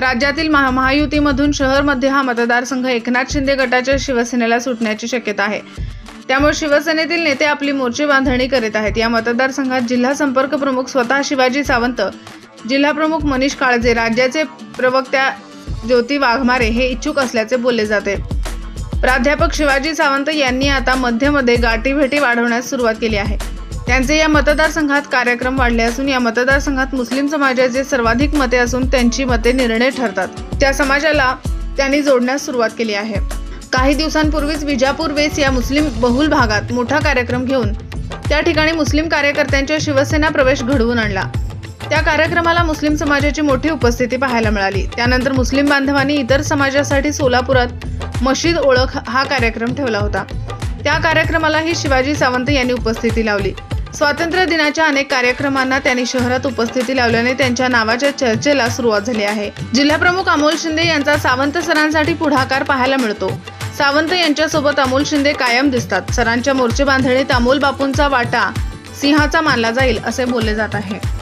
राज्यातील महा महायुतीमधून शहरमध्ये हा मतदारसंघ एकनाथ शिंदे गटाच्या शिवसेनेला सुटण्याची शक्यता आहे. त्यामुळे शिवसेनेतील नेते आपली मोर्चे बांधणी करीत आहेत. या मतदारसंघात जिल्हा संपर्क प्रमुख स्वतः शिवाजी सावंत जिल्हा प्रमुख मनीष काळजे राज्याचे प्रवक्त्या ज्योती वाघमारे हे इच्छुक असल्याचे बोलले जाते. प्राध्यापक शिवाजी सावंत यांनी आता मध्यमध्ये गाठीभेटी वाढवण्यास सुरुवात केली आहे. त्यांचे या मतदारसंघात कार्यक्रम वाढले असून या मतदारसंघात मुस्लिम समाजाचे सर्वाधिक मते असून त्यांची मते निर्णय ठरतात. त्या समाजाला त्यांनी जोडण्यास सुरुवात केली आहे. काही दिवसांपूर्वीच विजापूर वेस या मुस्लिम बहुल भागात मोठा कार्यक्रम घेऊन त्या ठिकाणी मुस्लिम कार्यकर्त्यांच्या शिवसेना प्रवेश घडवून आणला. त्या कार्यक्रमाला मुस्लिम समाजाची मोठी उपस्थिती पाहायला मिळाली. त्यानंतर मुस्लिम बांधवांनी इतर समाजासाठी सोलापुरात मशीद ओळख हा कार्यक्रम ठेवला होता. त्या कार्यक्रमालाही शिवाजी सावंत यांनी उपस्थिती लावली. स्वातंत्र्य दिनाच्या अनेक कार्यक्रमांना त्यांनी शहरात उपस्थिती लावल्याने त्यांच्या नावाच्या चर्चेला सुरुवात झाली आहे. जिल्हाप्रमुख अमोल शिंदे यांचा सावंत सरांसाठी पुढाकार पाहायला मिळतो. सावंत यांच्यासोबत अमोल शिंदे कायम दिसतात. सरांच्या मोर्चे बांधणीत अमोल बापूंचा वाटा सिंहाचा मानला जाईल असे बोलले जात आहे.